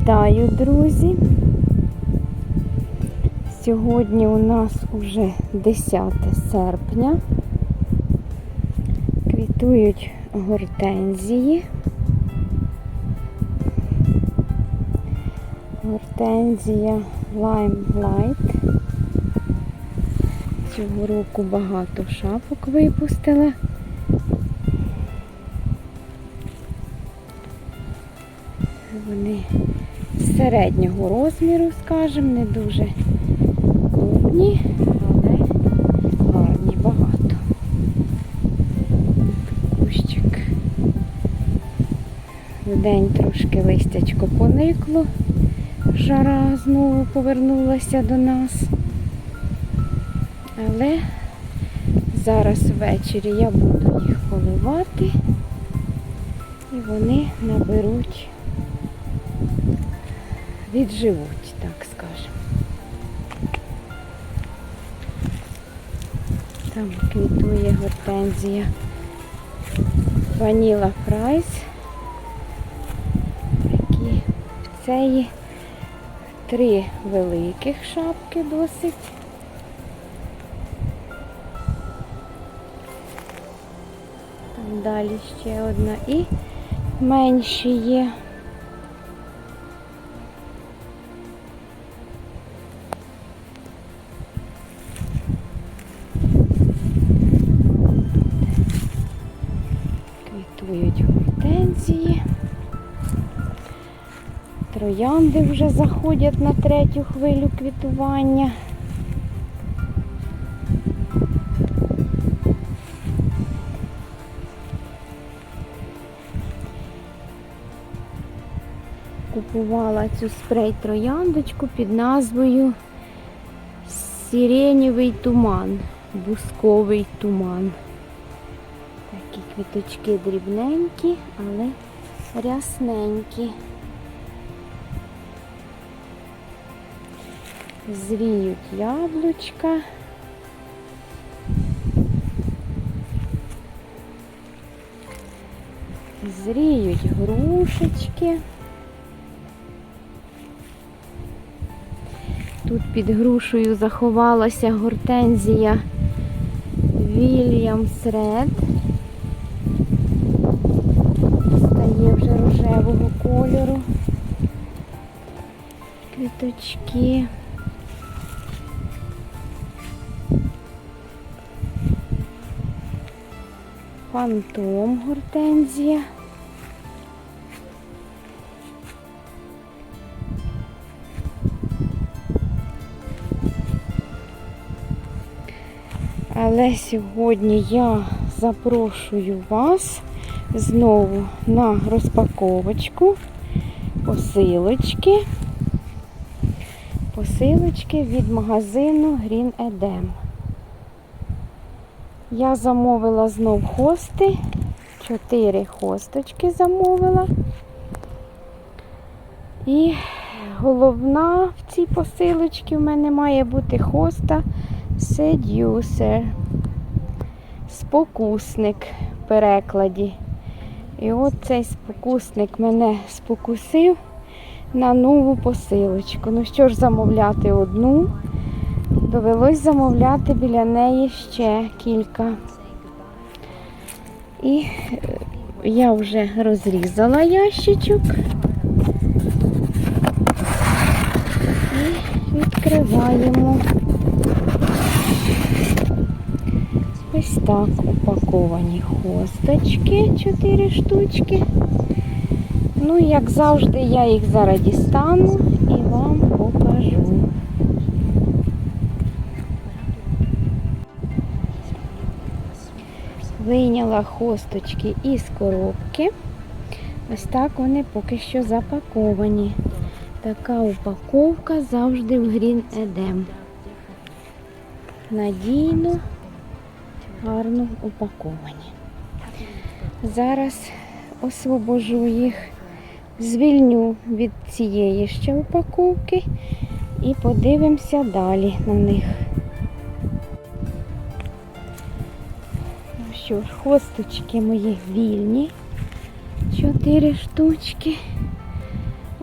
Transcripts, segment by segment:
Вітаю, друзі! Сьогодні у нас уже 10 серпня. Квітують гортензії. Гортензія Limelight. Цього року багато шапок випустила. Вони середнього розміру, скажімо, не дуже крупні, але гарні багато. Кущик. Вдень трошки листячко поникло, жара знову повернулася до нас. Але зараз ввечері я буду їх поливати і вони наберуть відживуть, так скажемо. Там квітує гортензія Ваніла Прайс. Такі в цієї три великих шапки досить. Там далі ще одна і менші є. Троянди вже заходять на третю хвилю квітування. Купувала цю спрей трояндочку під назвою Сиренєвий туман, бусковий туман. Такі квіточки дрібненькі, але рясненькі. Звіють яблучка. Зріють грушечки. Тут під грушею заховалася гортензія Вільямс Ред. Стає вже рожевого кольору. Квіточки. Фантом гортензія. Але сьогодні я запрошую вас знову на розпаковочку посилочки. Посилочки від магазину Green Edem. Я замовила знов хости. Чотири хосточки замовила. І головна в цій посилочці в мене має бути хоста Seducer. Спокусник в перекладі. І от цей спокусник мене спокусив на нову посилочку. Ну що ж, замовляти одну. Довелось замовляти біля неї ще кілька. І я вже розрізала ящичок. І відкриваємо. Ось так упаковані хосточки, 4 штучки. Ну, як завжди, я їх зараз дістану Вийняла хосточки із коробки. Ось так вони поки що запаковані. Така упаковка завжди в Green Edem. Надійно, гарно упаковані. Зараз освобожу їх, звільню від цієї ще упаковки і подивимося далі на них. Що ж, хвосточки мої вільні. Чотири штучки.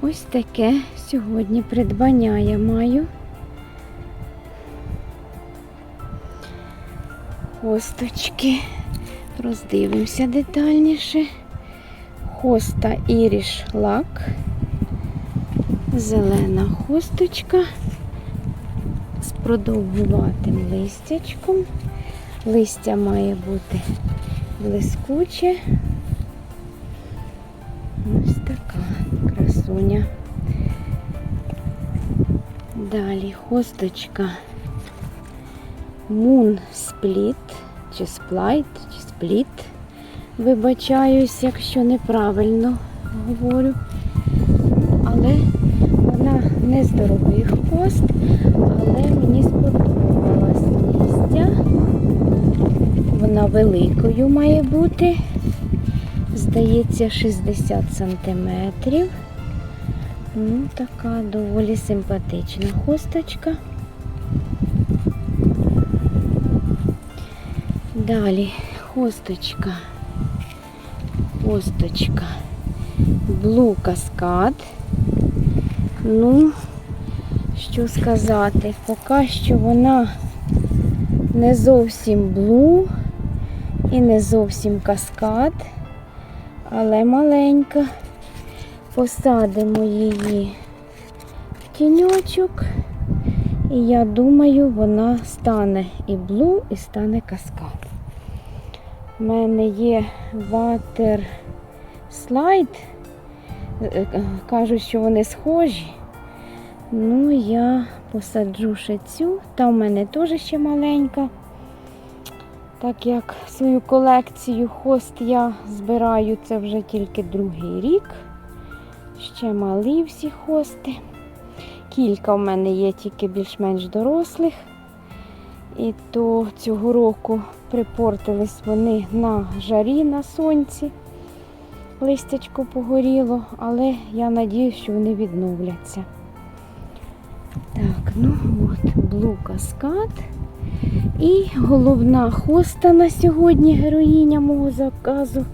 Ось таке сьогодні придбання я маю. Хосточки. Роздивимося детальніше. Хоста Іріш Лак. Зелена хосточка з продовгуватим листячком. Листя має бути блискуче. Ось така красуня. Далі хосточка Moon Split, чи Splight, чи Split. Вибачаюсь, якщо неправильно говорю. Але вона не з дорогих хост, Вона великою має бути. Здається, 60 сантиметрів. Ну, така доволі симпатична хусточка. Далі хусточка. Хусточка. Blue Cascade. Ну, що сказати, поки що вона не зовсім блу і не зовсім каскад, але маленька. Посадимо її в тіньочок. І я думаю, вона стане і блу, і стане каскад. У мене є ватер слайд. Е, Кажуть, що вони схожі. Ну, я посаджу ще цю. Та в мене теж ще маленька. Так як свою колекцію хост я збираю, це вже тільки другий рік. Ще малі всі хости. Кілька в мене є тільки більш-менш дорослих. І то цього року припортились вони на жарі на сонці. Листячко погоріло, але я надію, що вони відновляться. Так, ну от, Blue Cascade. І головна хоста на сьогодні героїня мого заказу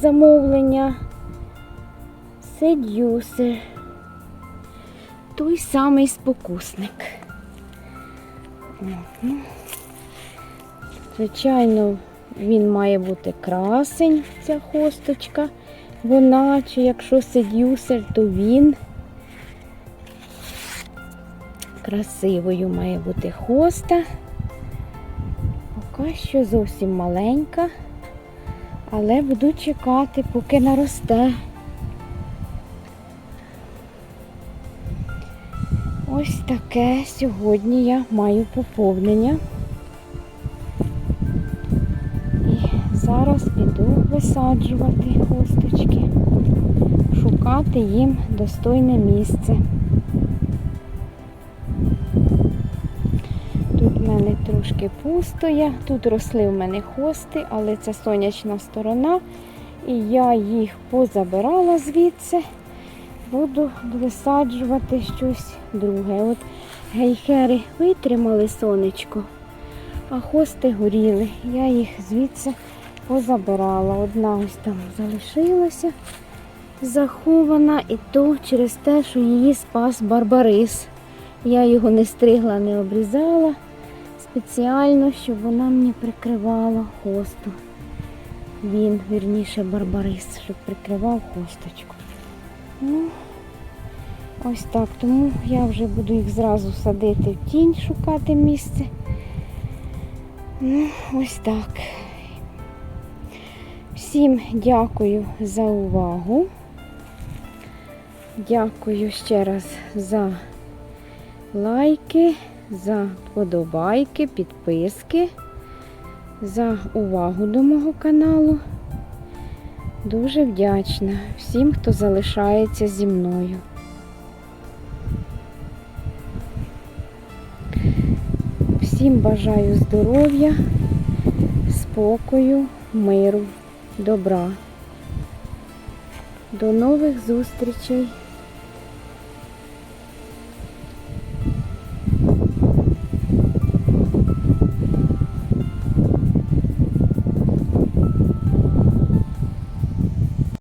замовлення. Seducer. Той самий спокусник. Ну, Звичайно, він має бути красень, ця хосточка. Вона, чи якщо седюсер, то він. Красивою має бути хоста. Поки що зовсім маленька, але буду чекати, поки наросте. Ось таке сьогодні я маю поповнення. І зараз піду висаджувати хосточки, шукати їм достойне місце. Трошки пусто є. Тут росли в мене хости, але це сонячна сторона. І я їх позабирала звідси. Буду висаджувати щось друге. От гейхери витримали сонечко, а хости горіли. Я їх звідси позабирала. Одна ось там залишилася захована, і то через те, що її спас барбарис. Я його не стригла, не обрізала спеціально, щоб вона мені прикривала хосту. Він, вірніше, барбарис, щоб прикривав хосточку. Ну, ось так. Тому я вже буду їх зразу садити в тінь, шукати місце. Ну, ось так. Всім дякую за увагу. Дякую ще раз за лайки, за подобайки, підписки, за увагу до мого каналу. Дуже вдячна всім, хто залишається зі мною. Всім бажаю здоров'я, спокою, миру, добра. До нових зустрічей!